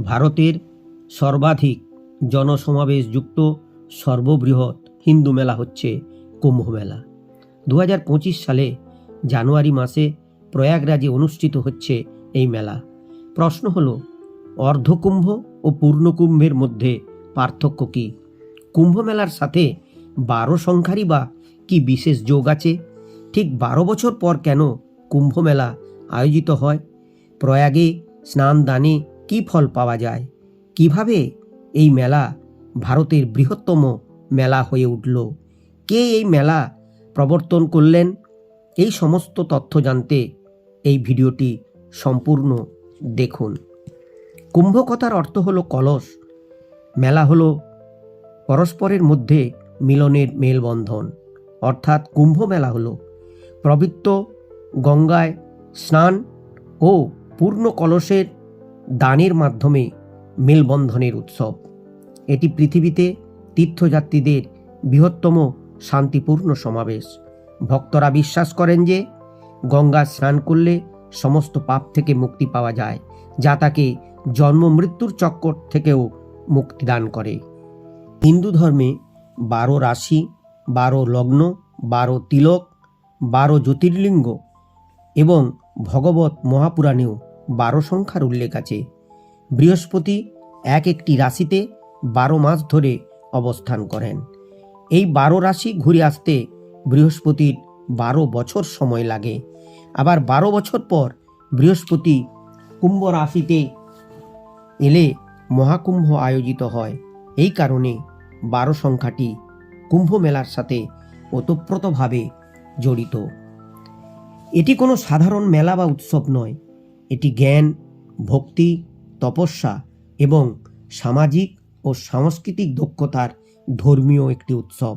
ভারতের সর্বাধিক জনসমাবেশযুক্ত সর্ববৃহৎ হিন্দু মেলা হচ্ছে কুম্ভ মেলা। দু হাজার পঁচিশ সালে জানুয়ারি মাসে প্রয়াগরাজে অনুষ্ঠিত হচ্ছে এই মেলা। প্রশ্ন হল, অর্ধকুম্ভ ও পূর্ণকুম্ভের মধ্যে পার্থক্য কী? কুম্ভ মেলার সাথে বারো সংখ্যারই বা কি বিশেষ যোগ আছে? ঠিক বারো বছর পর কেন কুম্ভ মেলা আয়োজিত হয়? প্রয়াগে স্নান দানে কী ফল পাওয়া যায়? কীভাবে এই মেলা ভারতের বৃহত্তম মেলা হয়ে উঠল? কে এই মেলা প্রবর্তন করলেন? এই সমস্ত তথ্য জানতে এই ভিডিওটি সম্পূর্ণ দেখুন। কুম্ভ কথার অর্থ হলো কলস। মেলা হলো পরস্পরের মধ্যে মিলনের মেলবন্ধন। অর্থাৎ কুম্ভ মেলা হলো। পবিত্র গঙ্গায় স্নান ও পূর্ণ কলসের দানের মাধ্যমে মেলবন্ধনের উৎসব। এটি পৃথিবীতে তীর্থযাত্রীদের বৃহত্তম শান্তিপূর্ণ সমাবেশ। ভক্তরা বিশ্বাস করেন যে গঙ্গা স্নান করলে সমস্ত পাপ থেকে মুক্তি পাওয়া যায়, যা তাকে জন্ম মৃত্যুর চক্কর থেকেও মুক্তি দান করে। হিন্দু ধর্মে বারো রাশি, বারো লগ্ন, বারো তিলক, বারো জ্যোতির্লিঙ্গ এবং ভগবত মহাপুরাণেও বারো সংখ্যার উল্লেখ আছে। বৃহস্পতি এক একটি রাশিতে বারো মাস ধরে অবস্থান করেন। এই বারো রাশি ঘুরে আসতে বৃহস্পতির বারো বছর সময় লাগে। আবার বারো বছর পর বৃহস্পতি কুম্ভ রাশিতে এলে মহাকুম্ভ আয়োজিত হয়। এই কারণে বারো সংখ্যাটি কুম্ভ মেলার সাথে ওতপ্রোতভাবে জড়িত। এটি কোনো সাধারণ মেলা বা উৎসব নয়। এটি জ্ঞান, ভক্তি, তপস্যা এবং সামাজিক ও সাংস্কৃতিক দক্ষতার ধর্মীয় একটি উৎসব।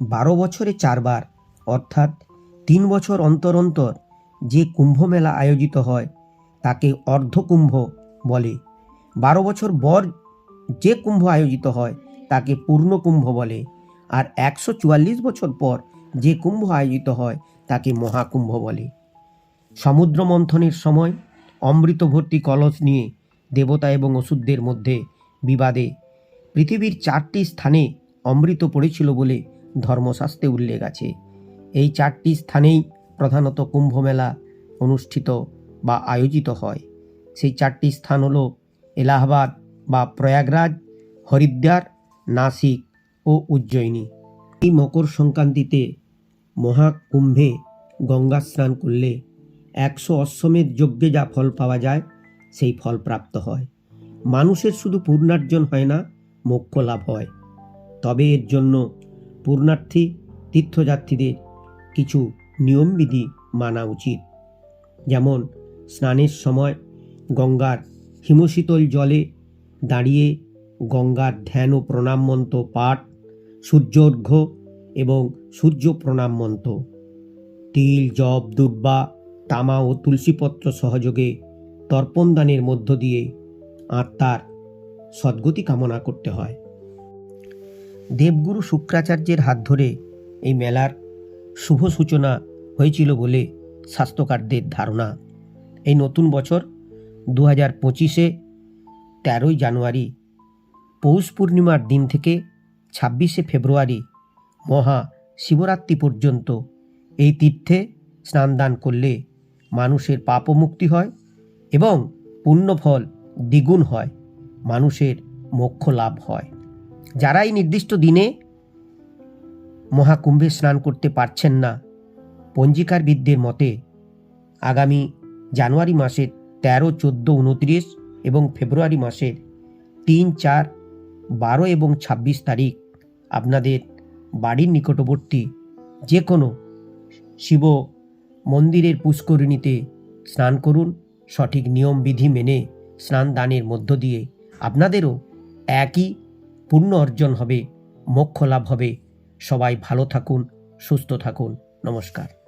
বারো বছরে চারবার, অর্থাৎ তিন বছর অন্তর অন্তর যে কুম্ভ মেলা আয়োজিত হয়, তাকে অর্ধকুম্ভ বলে। বারো বছর বর যে কুম্ভ আয়োজিত হয়, তাকে পূর্ণকুম্ভ বলে। আর একশো চুয়াল্লিশ বছর পর যে কুম্ভ আয়োজিত হয়, তাকে মহাকুম্ভ বলে। সমুদ্র মন্থনের সময় অমৃতভর্তি কলস নিয়ে দেবতা এবং ওষুধদের মধ্যে বিবাদে পৃথিবীর চারটি স্থানে অমৃত পড়েছিল বলে ধর্মশাস্ত্রে উল্লেখ আছে। এই চারটি স্থানেই প্রধানত কুম্ভমেলা অনুষ্ঠিত বা আয়োজিত হয়। সেই চারটি স্থান হলো এলাহাবাদ বা প্রয়াগরাজ, হরিদ্বার, নাসিক ও উজ্জয়িনী। এই মকর সংক্রান্তিতে মহাকুম্ভে গঙ্গা স্নান করলে একশো অশ্বমেধ যজ্ঞে যা ফল পাওয়া যায়, সেই ফল প্রাপ্ত হয়। মানুষের শুধু পূর্ণার্জন হয় না, মোক্ষ লাভ হয়। তবে এর জন্য পূর্ণার্থী, তীর্থযাত্রীদের কিছু নিয়মবিধি মানা উচিত। যেমন, স্নানের সময় গঙ্গার হিমশীতল জলে দাঁড়িয়ে গঙ্গার ধ্যান ও প্রণাম মন্ত্র পাঠ সূর্যোর্ঘ্য এবং সূর্য প্রণাম মন্ত্র। তিল, জব দুর্বা তামা ও তুলসীপত্র সহযোগে তর্পণদানের মধ্য দিয়ে আত্মার সদ্গতি কামনা করতে হয়। দেবগুরু শুক্রাচার্যের হাত ধরে এই মেলার শুভ সূচনা হয়েছিল বলে স্বাস্থ্যকারদের ধারণা। এই নতুন বছর দু হাজার পঁচিশে তেরোই জানুয়ারি পৌষ পূর্ণিমার দিন থেকে ছাব্বিশে ফেব্রুয়ারি মহা শিবরাত্রি পর্যন্ত এই তীর্থে স্নান দান করলে মানুষের পাপও মুক্তি হয় এবং পুণ্যফল দ্বিগুণ হয়, মানুষের মোক্ষ লাভ হয়। যারা এই নির্দিষ্ট দিনে মহাকুম্ভে স্নান করতে পারছেন না, পঞ্জিকার বিদ্যের মতে আগামী জানুয়ারি মাসের তেরো, চোদ্দ, উনত্রিশ এবং ফেব্রুয়ারি মাসের তিন, চার, বারো এবং ছাব্বিশ তারিখ আপনাদের বাড়ির নিকটবর্তী যে কোনো শিব মন্দিরের পুষ্করিণীতে স্নান করুন। সঠিক নিয়মবিধি মেনে স্নান দানের মধ্য দিয়ে আপনাদেরও একই পুণ্য অর্জন হবে, মোক্ষ লাভ হবে। সবাই ভালো থাকুন, সুস্থ থাকুন। নমস্কার।